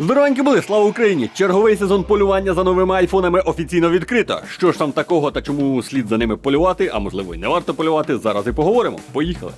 Здоровенькі були, слава Україні! Черговий сезон полювання за новими айфонами офіційно відкрито. Що ж там такого та чому слід за ними полювати, а можливо й не варто полювати, зараз і поговоримо. Поїхали.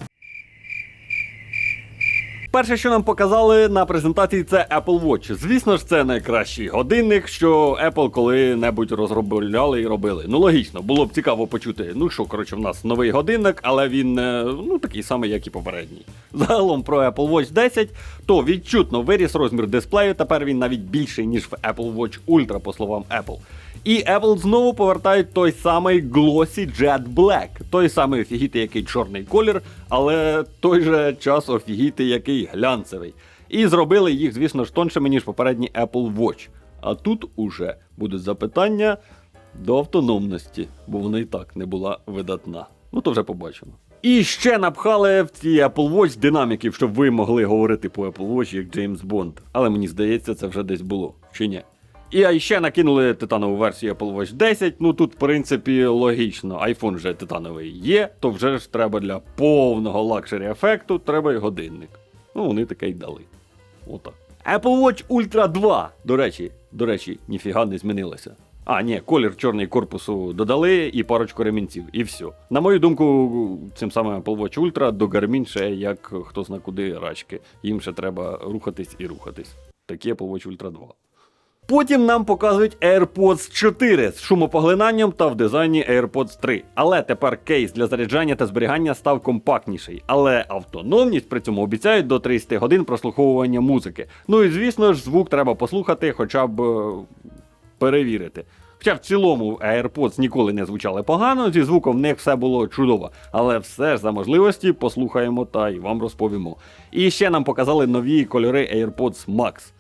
Перше, що нам показали на презентації, це Apple Watch. Звісно ж, це найкращий годинник, що Apple коли-небудь розробляли і робили. Ну логічно, було б цікаво почути. Ну що, коротше, в нас новий годинник, але він е, ну такий самий, як і попередній. Загалом про Apple Watch 10, то відчутно виріс розмір дисплею. Тепер він навіть більший, ніж в Apple Watch Ultra, по словам Apple. І Apple знову повертають той самий Glossy Jet Black, той самий офігіти, який чорний колір, але той же час офігіти, який глянцевий. І зробили їх, звісно ж, тоншими, ніж попередні Apple Watch. А тут уже будуть запитання до автономності, бо вона і так не була видатна. Ну то вже побачимо. І ще напхали в ці Apple Watch динаміків, щоб ви могли говорити по Apple Watch як Джеймс Бонд. Але мені здається, це вже десь було, чи ні? І ще накинули титанову версію Apple Watch 10. Ну тут, в принципі, логічно. iPhone вже титановий є, то вже ж треба для повного лакшері ефекту, треба й годинник. Ну, вони таке й дали. Отак. Apple Watch Ultra 2. До речі, до речі, ніфіга не змінилося. А, ні, колір чорний корпусу додали і парочку ремінців, і все. На мою думку, цим самим Apple Watch Ultra до Garmin ще як хто зна куди рачки. Їм ще треба рухатись і рухатись. Такі Apple Watch Ultra 2. Потім нам показують AirPods 4 з шумопоглинанням та в дизайні AirPods 3. Але тепер кейс для заряджання та зберігання став компактніший. Але автономність при цьому обіцяють до 30 годин прослуховування музики. Ну і звісно ж, звук треба послухати, хоча б е, перевірити. Хоча в цілому AirPods ніколи не звучали погано, зі звуком в них все було чудово. Але все ж за можливості послухаємо та й вам розповімо. І ще нам показали нові кольори AirPods Max.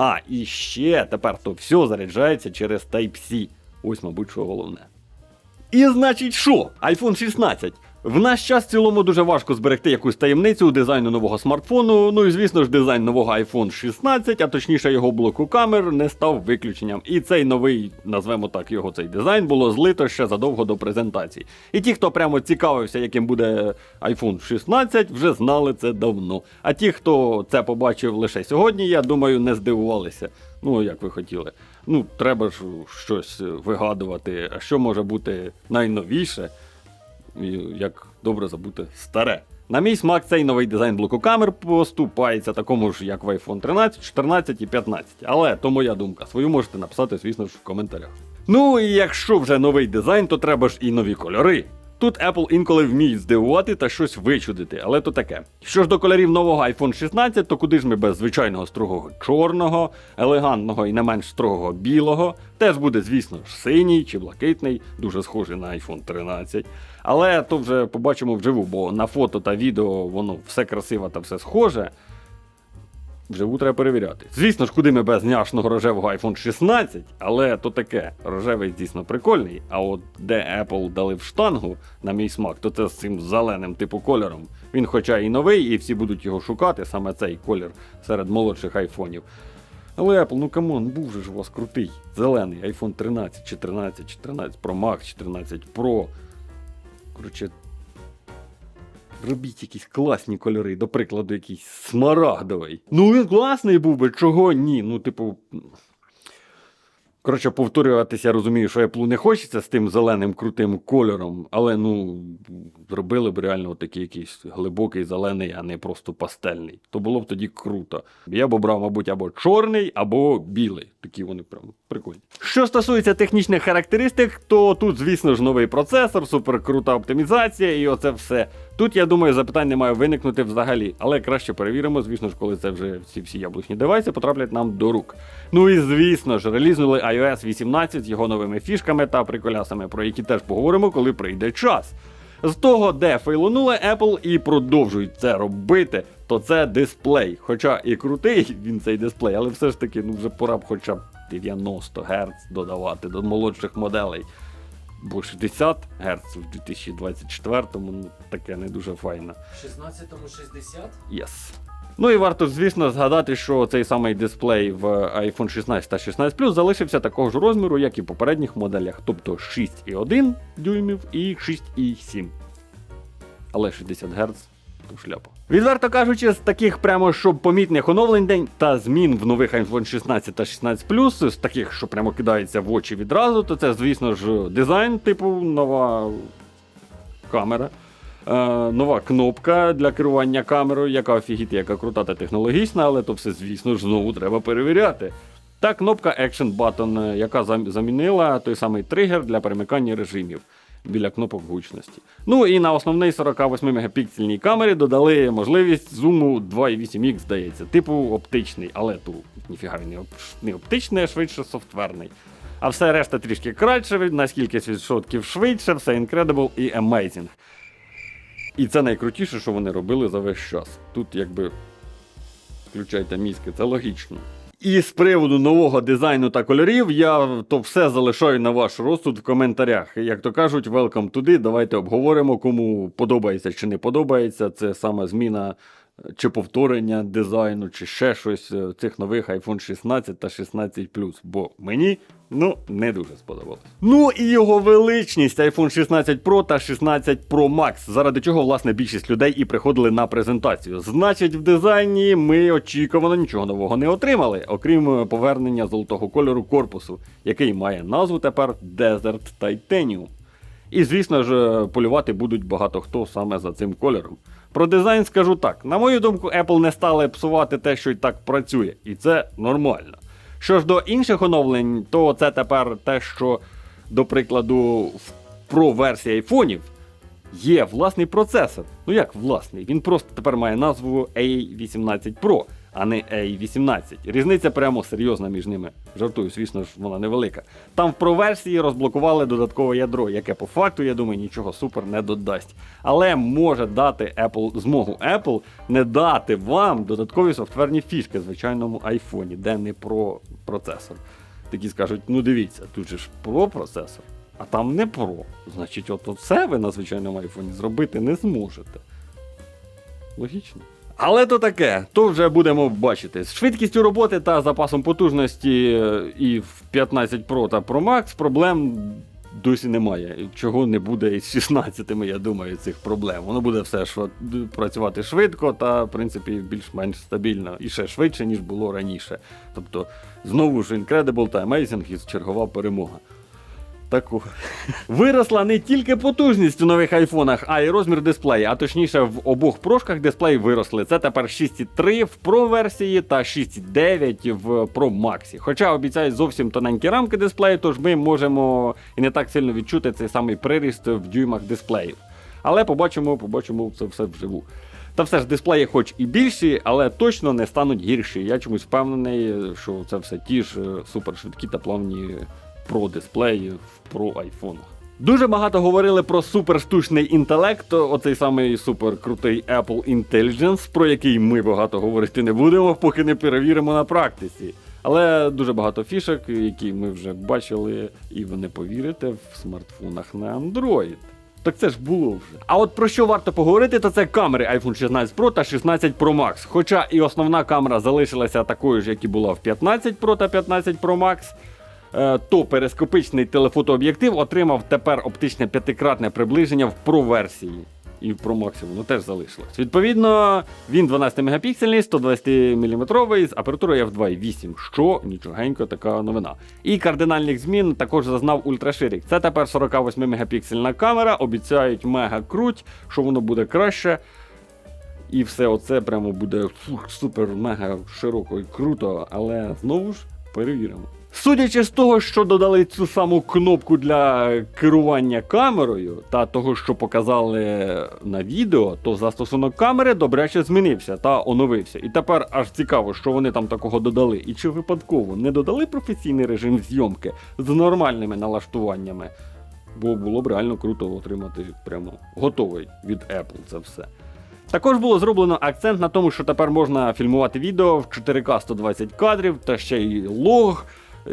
А, і ще тепер то все заряджається через Type-C. Ось, мабуть, що головне. І значить, що? iPhone 16. В наш час в цілому дуже важко зберегти якусь таємницю у дизайну нового смартфону. Ну і звісно ж, дизайн нового iPhone 16, а точніше його блоку камер, не став виключенням. І цей новий, назвемо так, його цей дизайн було злито ще задовго до презентації. І ті, хто прямо цікавився, яким буде iPhone 16, вже знали це давно. А ті, хто це побачив лише сьогодні, я думаю, не здивувалися. Ну, як ви хотіли. Ну, треба ж щось вигадувати. А що може бути найновіше? Як добре забути старе. На мій смак, цей новий дизайн блоку камер поступається такому ж, як в iPhone 13, 14 і 15. Але то моя думка. Свою можете написати, звісно ж, в коментарях. Ну і якщо вже новий дизайн, то треба ж і нові кольори. Тут Apple інколи вміють здивувати та щось вичудити, але то таке. Що ж до кольорів нового iPhone 16, то куди ж ми без звичайного строгого чорного, елегантного і не менш строгого білого, теж буде, звісно ж, синій чи блакитний, дуже схожий на iPhone 13. Але то вже побачимо вживу, бо на фото та відео воно все красиво та все схоже. Вживу треба перевіряти. Звісно ж, куди ми без няшного рожевого iPhone 16, але то таке, рожевий дійсно прикольний. А от де Apple дали в штангу, на мій смак, то це з цим зеленим типу кольором. Він хоча і новий, і всі будуть його шукати, саме цей колір серед молодших айфонів. Але Apple, ну камон, був же ж у вас крутий. Зелений iPhone 13, 14, 14 Pro Max, 14 Pro. Коротше, Робіть якісь класні кольори, до прикладу, якийсь смарагдовий. Ну він класний був би, чого ні. Ну, типу. Коротше, повторюватися, розумію, що Apple не хочеться з тим зеленим крутим кольором, але ну, зробили б реально такий якийсь глибокий зелений, а не просто пастельний. То було б тоді круто. Я б обрав, мабуть, або чорний, або білий. Такі вони прям прикольні. Що стосується технічних характеристик, то тут, звісно ж, новий процесор, суперкрута оптимізація і оце все. Тут, я думаю, запитань не має виникнути взагалі, але краще перевіримо, звісно ж, коли це вже ці всі яблучні девайси потраплять нам до рук. Ну і звісно ж, релізнули iOS 18 з його новими фішками та приколясами, про які теж поговоримо, коли прийде час. З того, де фейлонули Apple і продовжують це робити, то це дисплей. Хоча і крутий він цей дисплей, але все ж таки, ну вже пора б хоча б 90 Гц додавати до молодших моделей. Бо 60 Гц в 2024-му ну, таке не дуже файно. 16-му 60? Yes. Ну і варто, звісно, згадати, що цей самий дисплей в iPhone 16 та 16 Plus залишився такого ж розміру, як і в попередніх моделях, тобто 6,1 дюймів і 6,7. Але 60 Гц то шляпа. Відверто кажучи, з таких прямо щоб помітних оновлень день та змін в нових iPhone 16 та 16 Plus, з таких, що прямо кидається в очі відразу, то це, звісно ж, дизайн, типу нова камера. Е, нова кнопка для керування камерою, яка офігіти, яка крута та технологічна, але то все, звісно ж, знову треба перевіряти. Та кнопка Action Button, е, яка замінила той самий тригер для перемикання режимів біля кнопок гучності. Ну і на основній 48 мегапіксельній камері додали можливість зуму 2,8х, здається, типу оптичний, але тут ніфіга він не, оптичний, а швидше софтверний. А все решта трішки краще, на скільки відсотків швидше, все incredible і amazing. І це найкрутіше, що вони робили за весь час. Тут якби включайте мізки, це логічно. І з приводу нового дизайну та кольорів, я то все залишаю на ваш розсуд в коментарях. Як то кажуть, welcome туди. Давайте обговоримо, кому подобається чи не подобається. Це саме зміна чи повторення дизайну, чи ще щось е, цих нових iPhone 16 та 16 Бо мені ну не дуже сподобалось. Ну і його величність iPhone 16 Pro та 16 Pro Max, заради чого власне більшість людей і приходили на презентацію. Значить, в дизайні ми очікувано нічого нового не отримали, окрім е, повернення золотого кольору корпусу, який має назву тепер Desert Titanium. І, звісно ж, полювати будуть багато хто саме за цим кольором. Про дизайн скажу так: на мою думку, Apple не стали псувати те, що й так працює, і це нормально. Що ж до інших оновлень, то це тепер те, що, до прикладу, в Pro версії айфонів є власний процесор. Ну як власний? Він просто тепер має назву A18 Pro, а не A18. Різниця прямо серйозна між ними. Жартую, звісно ж, вона невелика. Там в Pro версії розблокували додаткове ядро, яке по факту, я думаю, нічого супер не додасть. Але може дати Apple змогу Apple не дати вам додаткові софтверні фішки в звичайному айфоні, де не про процесор. Такі скажуть: ну дивіться, тут же ж про процесор, а там не про. Значить, от це ви на звичайному айфоні зробити не зможете. Логічно. Але то таке, то вже будемо бачити. З швидкістю роботи та запасом потужності е, і в 15 Pro та Pro Max проблем досі немає. Чого не буде із 16 я думаю, цих проблем. Воно буде все шва- працювати швидко та, в принципі, більш-менш стабільно і ще швидше, ніж було раніше. Тобто, знову ж Incredible та Amazing і чергова перемога. Таку. Виросла не тільки потужність у нових айфонах, а й розмір дисплея. А точніше, в обох прошках дисплеї виросли. Це тепер 6,3 в Pro версії та 6,9 в Pro Max. Хоча обіцяють зовсім тоненькі рамки дисплею, тож ми можемо і не так сильно відчути цей самий приріст в дюймах дисплеїв. Але побачимо, побачимо це все вживу. Та все ж дисплеї, хоч і більші, але точно не стануть гірші. Я чомусь впевнений, що це все ті ж е, супершвидкі та плавні Pro дисплеї в Pro айфонах. Дуже багато говорили про суперштучний інтелект, оцей самий суперкрутий Apple Intelligence, про який ми багато говорити не будемо, поки не перевіримо на практиці. Але дуже багато фішок, які ми вже бачили, і ви не повірите в смартфонах на Android. Так це ж було вже. А от про що варто поговорити, то це камери iPhone 16 Pro та 16 Pro Max. Хоча і основна камера залишилася такою ж, як і була в 15 Pro та 15 Pro Max. Е, То перископичний телефотооб'єктив отримав тепер оптичне п'ятикратне приближення в Pro версії. І в Pro Max теж залишилось. Відповідно, він 12 мегапіксельний, 120 мм з апертурою f2.8, що нічогенько така новина. І кардинальних змін також зазнав ультраширік. Це тепер 48 мегапіксельна камера, обіцяють мега круть, що воно буде краще. І все оце прямо буде фух, супер мега широко і круто, але знову ж перевіримо. Судячи з того, що додали цю саму кнопку для керування камерою та того, що показали на відео, то застосунок камери добряче змінився та оновився. І тепер аж цікаво, що вони там такого додали. І чи випадково не додали професійний режим зйомки з нормальними налаштуваннями? Бо було б реально круто отримати прямо готовий від Apple це все. Також було зроблено акцент на тому, що тепер можна фільмувати відео в 4К 120 кадрів та ще й лог.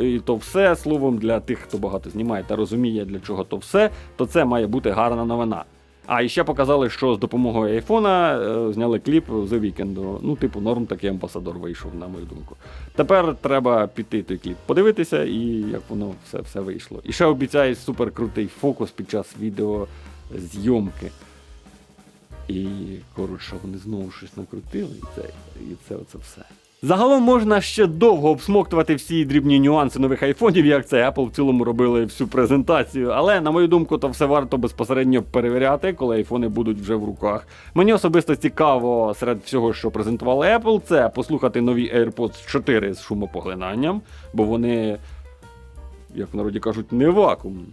І то все словом для тих, хто багато знімає та розуміє, для чого то все, то це має бути гарна новина. А і ще показали, що з допомогою айфона е, зняли кліп The Weeknd. Ну, типу, норм такий амбасадор вийшов, на мою думку. Тепер треба піти той кліп, подивитися, і як воно все, все вийшло. І ще обіцяють суперкрутий фокус під час відеозйомки. І коротше, вони знову щось накрутили, і це, і це оце все. Загалом можна ще довго обсмоктувати всі дрібні нюанси нових айфонів, як це Apple в цілому робили всю презентацію. Але на мою думку, то все варто безпосередньо перевіряти, коли айфони будуть вже в руках. Мені особисто цікаво серед всього, що презентували Apple, це послухати нові AirPods 4 з шумопоглинанням, бо вони, як в народі кажуть, не вакуумні.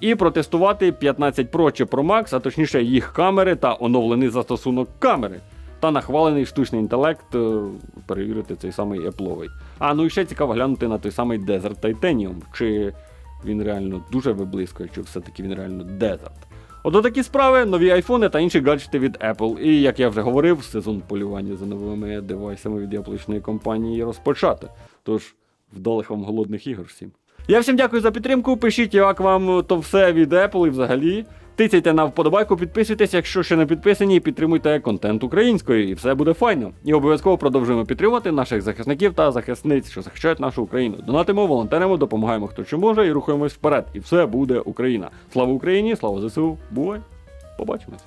І протестувати 15 Pro чи Pro Max, а точніше їх камери та оновлений застосунок камери. Та нахвалений штучний інтелект е, перевірити цей самий Apple. А ну і ще цікаво глянути на той самий Desert Titanium, чи він реально дуже виблискує, чи все-таки він реально Desert. Ото такі справи, нові айфони та інші гаджети від Apple. І як я вже говорив, сезон полювання за новими девайсами від яблучної компанії розпочато. Тож, вдалих вам голодних ігор всім. Я всім дякую за підтримку. Пишіть, як вам то все від Apple і взагалі. Тицяйте на вподобайку, підписуйтесь, якщо ще не підписані, і підтримуйте контент українською, і все буде файно. І обов'язково продовжуємо підтримувати наших захисників та захисниць, що захищають нашу Україну. Донатимо, волонтеримо, допомагаємо хто чи може, і рухаємось вперед. І все буде Україна. Слава Україні, слава ЗСУ, бувай! Побачимось!